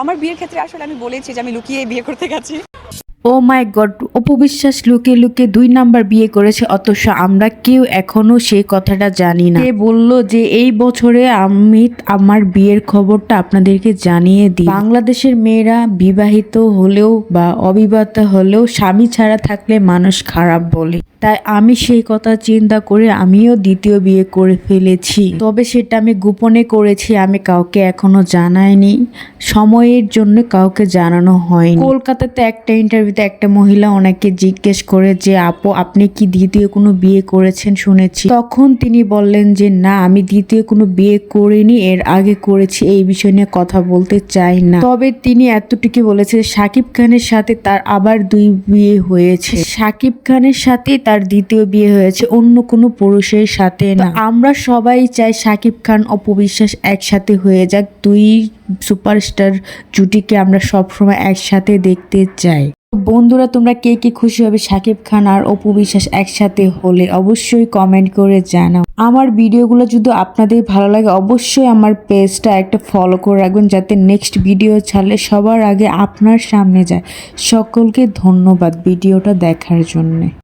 আমার বিয়ের ক্ষেত্রে আসলে আমি বলেছি যে আমি লুকিয়ে বিয়ে করতে গেছি। ও মাই গড অপবিশ্বাস লুকে লুকে দুই নাম্বার বিয়ে করেছে অথচ আমরা কেউ এখনও সেই কথাটা জানি না। সে বলল যে এই বছরে আমি আমার বিয়ের খবরটা আপনাদেরকে জানিয়ে দিই। বাংলাদেশের মেয়েরা বিবাহিত হলেও বা অবিবাহিত হলেও স্বামী ছাড়া থাকলে মানুষ খারাপ বলে। তাই আমি সেই কথা চিন্তা করে আমিও দ্বিতীয় বিয়ে করে ফেলেছি। তবে সেটা আমি গোপনে করেছি আমি কাউকে এখনও জানাইনি। সময়ের জন্য কাউকে জানানো হয়নি। কলকাতাতে একটা ইন্টারভিউতে একটা মহিলা ওনাকে জিজ্ঞেস করে যে, আপু, আপনি কি দ্বিতীয় কোনো বিয়ে করেছেন? শুনেছি। তখন তিনি বললেন যে, না, আমি দ্বিতীয় কোনো বিয়ে করিনি, এর আগে করেছি, এই বিষয় নিয়ে কথা বলতে চাই না। তবে তিনি এতটুকু বলেছে, সাকিব খানের সাথে তার আবার দুই বিয়ে হয়েছে। সাকিব খানের সাথে তার দ্বিতীয় বিয়ে হয়েছে, অন্য কোনো পুরুষের সাথে না। আমরা সবাই চাই সাকিব খান অপবিশ্বাস একসাথে হয়ে যাক, দুই সুপারস্টার জুটিকে আমরা সবসময় একসাথে দেখতে চাই। বন্ধুরা, তোমরা কে কে খুশি হবে সাকিব খান আর অপু বিশ্বাস একসাথে হলে অবশ্যই কমেন্ট করে জানাও। আমার ভিডিওগুলো যদি আপনাদের ভালো লাগে, অবশ্যই আমার পেজটা একটা ফলো করে রাখবেন যাতে নেক্সট ভিডিও ছাড়লে সবার আগে আপনার সামনে যায়। সকলকে ধন্যবাদ ভিডিওটা দেখার জন্যে।